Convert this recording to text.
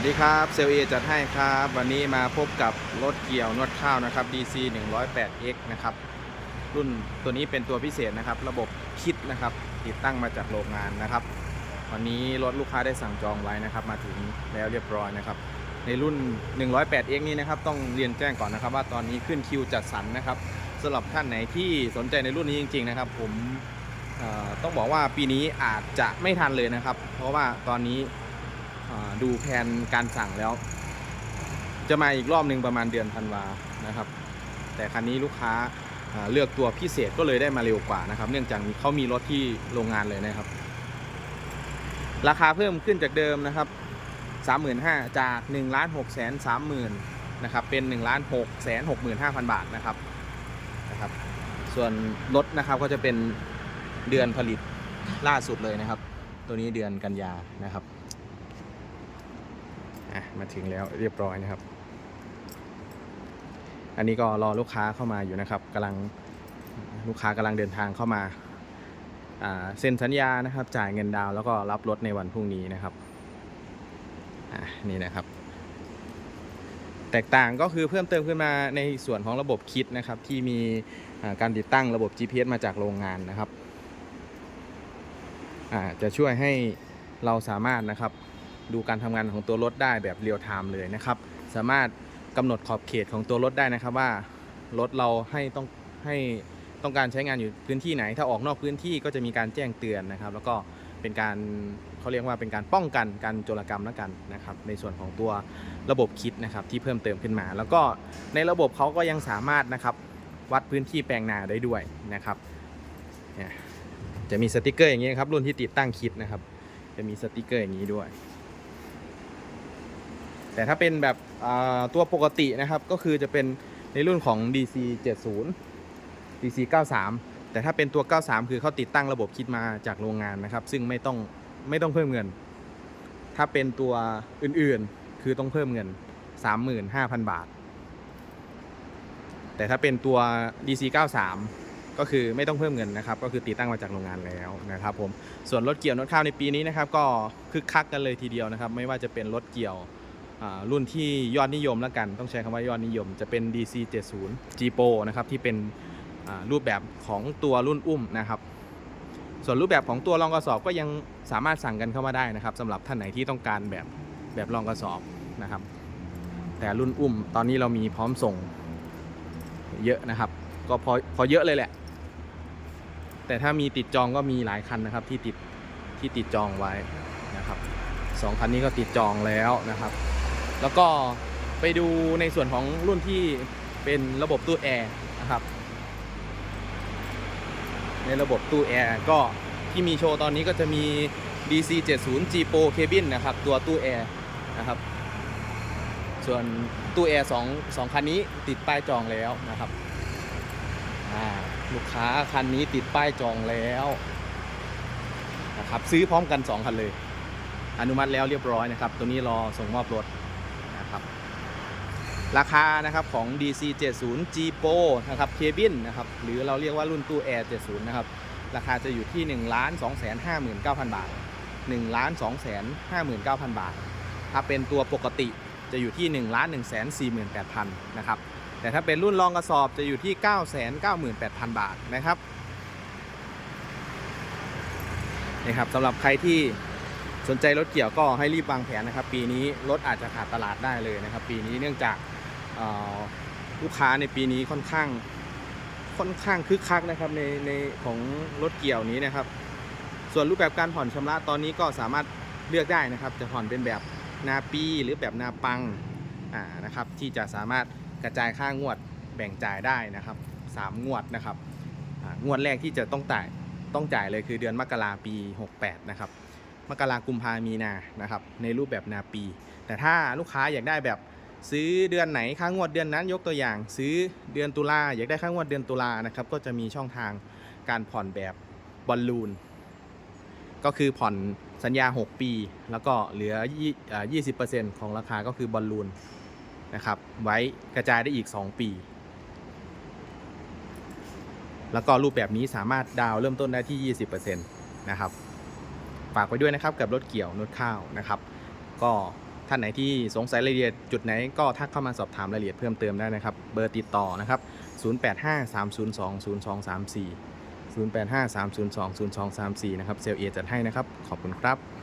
วัสดีครับเซลเอจัดให้ครับ วันนี้มาพบกับรถเกี่ยวนวดข้าวนะครับ DC 108X นะครับ รุ่นตัวนี้เป็นตัวพิเศษนะครับ ระบบคิดนะครับ ติดตั้งมาจากโรงงานนะครับ วันนี้รถลูกค้าได้สั่งจองไว้นะครับ มาถึงแล้วเรียบร้อยนะครับ ในรุ่น 108X นี้นะครับ ต้องเรียนแจ้งก่อนนะครับว่าตอนนี้ขึ้นคิวจัดสรรนะครับสำหรับท่านไหนที่สนใจในรุ่นนี้จริง ๆ นะครับ ผมต้องบอกว่าปีนี้อาจจะไม่ทันเลยนะครับ เพราะว่าตอนนี้ ดูแผนการสั่งแล้ว จะมาอีกรอบหนึ่งประมาณเดือนธันวานะครับ แต่คันนี้ลูกค้าเลือกตัวพิเศษก็เลยได้มาเร็วกว่านะครับ เนื่องจากเขามีรถที่โรงงานเลยนะครับ ราคาเพิ่มขึ้นจากเดิมนะครับ35,000จาก1ล้าน6แสน30,000นะครับเป็น1ล้าน6แสน65,000 บาทนะครับนะครับ ส่วนรถนะครับก็จะเป็นเดือนผลิตล่าสุดเลยนะครับ ตัวนี้เดือนกันยานะครับ มาถึงแล้วเรียบร้อยนะครับ อันนี้ก็รอลูกค้าเข้ามาอยู่นะครับกำลังลูกค้ากำลังเดินทางเข้ามาเซ็นสัญญานะครับ จ่ายเงินดาวแล้วก็รับรถในวันพรุ่งนี้นะครับนี่นะครับ แตกต่างก็คือเพิ่มเติมขึ้นมาในส่วนของระบบคิดนะครับ ที่มีการติดตั้งระบบ GPS มาจากโรงงานนะครับจะช่วยให้เราสามารถนะครับ ดูการทำงานของตัวรถได้แบบเรียลไทม์เลยนะครับ สามารถกำหนดขอบเขตของตัวรถได้นะครับว่ารถเราให้ต้องให้ต้องการใช้งานอยู่พื้นที่ไหน ถ้าออกนอกพื้นที่ก็จะมีการแจ้งเตือนนะครับ แล้วก็เป็นการเขาเรียกว่าเป็นการป้องกันการโจรกรรมแล้วกันนะครับ ในส่วนของตัวระบบคิดนะครับที่เพิ่มเติมขึ้นมา แล้วก็ในระบบเขาก็ยังสามารถนะครับวัดพื้นที่แปลงนาได้ด้วยนะครับจะมีสติกเกอร์อย่างนี้ครับรุ่นที่ติดตั้งคิดนะครับ จะมีสติกเกอร์อย่างนี้ด้วย แต่ถ้าเป็นแบบตัวปกตินะครับก็คือจะเป็นในรุ่นของ DC 70 DC 93 แต่ถ้าเป็นตัว 93 คือเขาติดตั้งระบบคิดมาจากโรงงานนะครับ ซึ่งไม่ต้องไม่ต้องเพิ่มเงิน ถ้าเป็นตัวอื่นๆคือต้องเพิ่มเงิน 35,000 บาท แต่ถ้าเป็นตัว DC 93ก็คือไม่ต้องเพิ่มเงินนะครับ ก็คือติดตั้งมาจากโรงงานแล้วนะครับผมส่วนรถเกี่ยวนวดข้าวในปีนี้นะครับ ก็คึกคักกันเลยทีเดียวนะครับ ไม่ว่าจะเป็นรถเกี่ยว รุ่นที่ยอดนิยมแล้วกัน ต้องใช้คำว่ายอดนิยม จะเป็น DC 70 G Pro นะครับ ที่เป็นรูปแบบของตัวรุ่นอุ้มนะครับ ส่วนรูปแบบของตัวรองกระสอบก็ยังสามารถสั่งกันเข้ามาได้นะครับสำหรับท่านไหนที่ต้องการแบบแบบรองกระสอบนะครับ แต่รุ่นอุ้มตอนนี้เรามีพร้อมส่งเยอะนะครับ ก็พอพอเยอะเลยแหละ แต่ถ้ามีติดจองก็มีหลายคันนะครับที่ติดที่ติดจองไว้นะครับสองคันนี้ก็ติดจองแล้วนะครับ แล้วก็ไปดูในส่วนของรุ่นที่เป็นระบบตู้แอร์นะครับ ในระบบตู้แอร์ก็ที่มีโชว์ตอนนี้ก็จะมี DC 70 G Pro Cabin นะครับ ตัวตู้แอร์นะครับ ส่วนตู้แอร์สองสองคันนี้ติดป้ายจองแล้วนะครับลูกค้าคันนี้ติดป้ายจองแล้วนะครับซื้อพร้อมกัน 2 คันเลย อนุมัติแล้วเรียบร้อยนะครับ ตัวนี้รอส่งมอบรถ ราคานะครับของ DC 70 G Pro นะครับ Cabin นะครับหรือเราเรียกว่ารุ่นตู้ Air 70 นะครับ ราคาจะอยู่ที่ 1 2 5 9 0 0 0 บาท 1 2 5 9 0 0 0 บาท ถ้าเป็นตัวปกติจะอยู่ที่ 1 1 4 8 0 0 0 นะครับ แต่ถ้าเป็นรุ่นรองกระสอบจะอยู่ที่ 9 9 8 0 0 0 บาทนะครับนี่ครับสำหรับใครที่สนใจรถเกี่ยวก็ให้รีบวางแผนนะครับ ปีนี้รถอาจจะขาดตลาดได้เลยนะครับ ปีนี้เนื่องจาก ลูกค้าในปีนี้ค่อนข้างค่อนข้างคึกคักนะครับในในของรถเกี่ยวนี้นะครับ ส่วนรูปแบบการผ่อนชำระตอนนี้ก็สามารถเลือกได้นะครับ จะผ่อนเป็นแบบนาปีหรือแบบนาปังอ่านะครับ ที่จะสามารถกระจายค่างวดแบ่งจ่ายได้นะครับสามงวดนะครับงวดแรกที่จะต้องจ่ายต้องจ่ายเลยคือเดือนมกราปี 68 นะครับมกรากุมภามีนานะครับในรูปแบบนาปี แต่ถ้าลูกค้าอยากได้แบบ ซื้อเดือนไหนค่างวดเดือนนั้นยกตัวอย่าง ซื้อเดือนตุลาอยากได้ค่างวดเดือนตุลานะครับก็จะมีช่องทางการผ่อนแบบบอลลูน ก็คือผ่อนสัญญา 6 ปี แล้วก็เหลือยี่เอ่อ20%ของราคาก็คือบอลลูนนะครับไว้กระจายได้อีก 2 ปี แล้วก็รูปแบบนี้สามารถดาวเริ่มต้นได้ที่ 20%นะครับฝากไว้ด้วยนะครับกับรถเกี่ยวนวดข้าวนะครับ ก็ ท่านไหนที่สงสัยรายละเอียดจุดไหนก็ทักเข้ามาสอบถามรายละเอียดเพิ่มเติมได้นะครับ เบอร์ติดต่อนะครับ 0853020234 0853020234 นะครับเซลเอจัดให้นะครับ ขอบคุณครับ